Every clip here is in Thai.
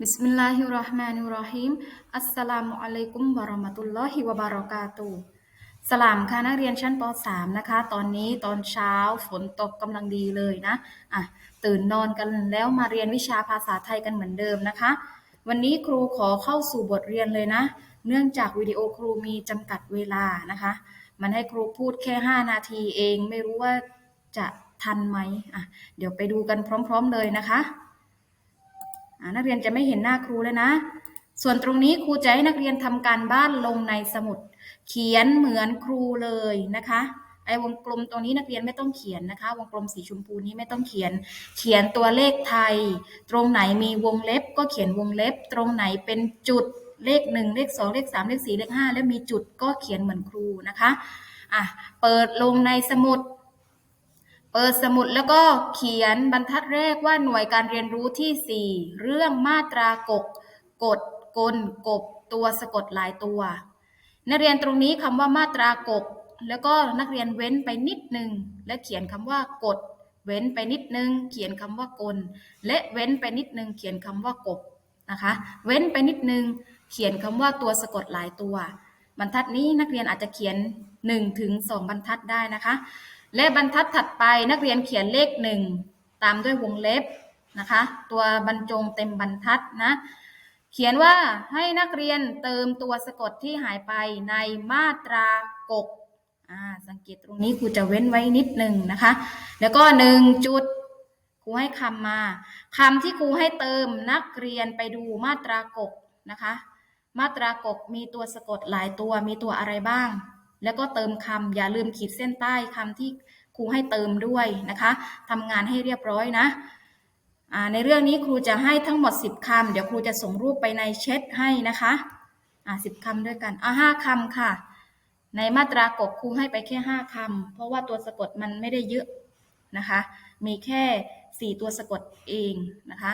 บิสมิลลาฮิรราะห์มานิรราะฮีมอัสสลามุอะลัยกุมวะเราะมะตุลลอฮิวะบารอกาตุสลามค่ะนักเรียนชั้นป .3 นะคะ ตอนนี้ตอนเช้าฝนตกกำลังดีเลยนะอะตื่นนอนกันแล้วมาเรียนวิชาภาษาไทยกันเหมือนเดิมนะคะ วันนี้ครูขอเข้าสู่บทเรียนเลยนะ เนื่องจากวิดีโอครูมีจำกัดเวลานะคะ มันให้ครูพูดแค่ 5 นาทีเอง ไม่รู้ว่าจะทันไหมอะเดี๋ยวไปดูกันพร้อม ๆ เลยนะคะ นักเรียนจะไม่เห็นหน้าครูเลยนะ ส่วนตรงนี้ครูจะให้นักเรียนทำการบ้านลงในสมุด เขียนเหมือนครูเลยนะคะไอ้วงกลมตรงนี้นักเรียนไม่ต้องเขียนนะคะ วงกลมสีชมพูนี้ไม่ต้องเขียน เขียนตัวเลขไทย ตรงไหนมีวงเล็บก็เขียนวงเล็บ ตรงไหนเป็นจุดเลขหนึ่งเลขสองเลขสามเลขสี่เลขห้าแล้วมีจุดก็เขียนเหมือนครูนะคะอะเปิดลงในสมุด เปิดสมุดแล้วก็เขียนบรรทัดแรกว่าหน่วยการเรียนรู้ที่ 4 เรื่องมาตรากกกดกล กบ ตัวสะกดหลายตัว นักเรียนตรงนี้คำว่ามาตรากก แล้วก็นักเรียนเว้นไปนิดนึง และเขียนคำว่ากดเว้นไปนิดนึง เขียนคำว่ากล และเว้นไปนิดนึง เขียนคำว่ากบนะคะ เว้นไปนิดนึง เขียนคำว่าตัวสะกดหลายตัว บรรทัดนี้นักเรียนอาจจะเขียน1ถึง2บรรทัดได้นะคะ และบรรทัดถัดไปนักเรียนเขียนเลขหนึ่งตามด้วยวงเล็บนะคะ ตัวบรรจงเต็มบรรทัดนะ เขียนว่าให้นักเรียนเติมตัวสะกดที่หายไปในมาตรากกสังเกตตรงนี้ครูจะเว้นไว้นิดหนึ่งนะคะ แล้วก็หนึ่งจุดครูให้คำมาคำที่ครูให้เติมนักเรียนไปดูมาตรากกนะคะ มาตรากกมีตัวสะกดหลายตัวมีตัวอะไรบ้าง แล้วก็เติมคำอย่าลืมขีดเส้นใต้คำที่ครูให้เติมด้วยนะคะทำงานให้เรียบร้อยนะในเรื่องนี้ครูจะให้ทั้งหมด 10คำเดี๋ยวครูจะส่งรูปไปในเช็ดให้นะคะอ่าสิบคำด้วยกันอ่าห้าคำค่ะ ในมาตรากบครูให้ไปแค่ห้าคำเพราะว่าตัวสะกดมันไม่ได้เยอะนะคะ มีแค่สี่ตัวสะกดเองนะคะ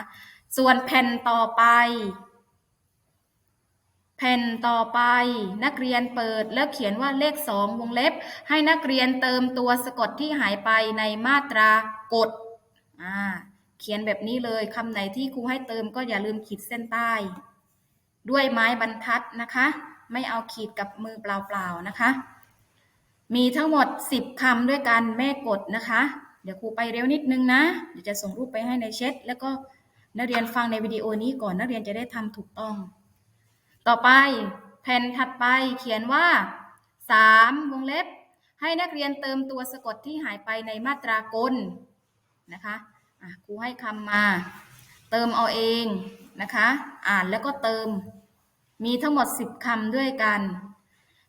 ส่วนแผ่นต่อไป แผ่นต่อไปนักเรียนเปิดแล้วเขียนว่าเลขสองวงเล็บ ให้นักเรียนเติมตัวสะกดที่หายไปในมาตรากดอ่าเขียนแบบนี้เลยคำไหนที่ครูให้เติมก็อย่าลืมขีดเส้นใต้ ด้วยไม้บรรทัดนะคะ ไม่เอาขีดกับมือเปล่าๆนะคะ มีทั้งหมด 10คำด้วยกันแม่กดนะคะ เดี๋ยวครูไปเร็วนิดนึงนะ เดี๋ยวจะส่งรูปไปให้ในเช็ดแล้วก็นักเรียนฟังในวิดีโอนี้ก่อนนักเรียนจะได้ทำถูกต้อง ต่อไปแผ่นถัดไปเขียนว่า 3 วงเล็บ ให้นักเรียนเติมตัวสะกดที่หายไปในมาตรากลนะคะะครูให้คำมา เติมเอาเองนะคะ อ่านแล้วก็เติม มีทั้งหมด 10คำด้วยกัน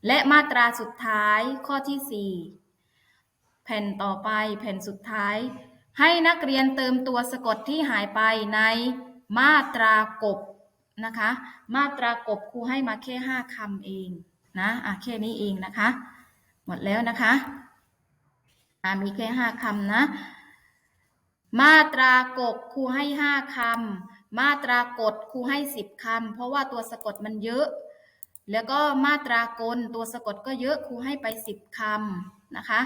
และมาตราสุดท้ายข้อที่ 4 แผ่นต่อไปแผ่นสุดท้าย ให้นักเรียนเติมตัวสะกดที่หายไปในมาตรากบ นะคะ มาตรากบครูให้มาแค่ห้าคำเองนะอะแค่นี้เองนะคะ หมดแล้วนะคะอะมีแค่ห้าคำนะ มาตรากบครูให้ห้าคำมาตรากดครูให้สิบคำเพราะว่าตัวสะกดมันเยอะ แล้วก็มาตรากลตัวสะกดก็เยอะครูให้ไปสิบคำนะคะ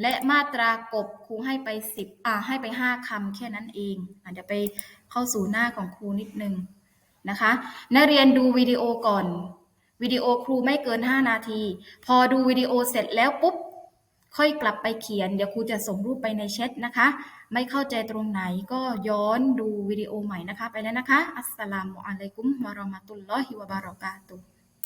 และมาตรากบครูให้ไปสิบอ่าให้ไปห้าคำแค่นั้นเองอะเดี๋ยวไปเข้าสู่หน้าของครูนิดนึง นะคะนักเรียนดูวิดีโอก่อนวิดีโอครูไม่เกิน 5 นาที พอดูวิดีโอเสร็จแล้วปุ๊บ ค่อยกลับไปเขียน เดี๋ยวครูจะส่งรูปไปในแชทนะคะ ไม่เข้าใจตรงไหนก็ย้อนดูวิดีโอใหม่นะคะ ไปแล้วนะคะ อัสสลามุอะลัยกุมวะเราะมะตุลลอฮิวะบารอกาตุ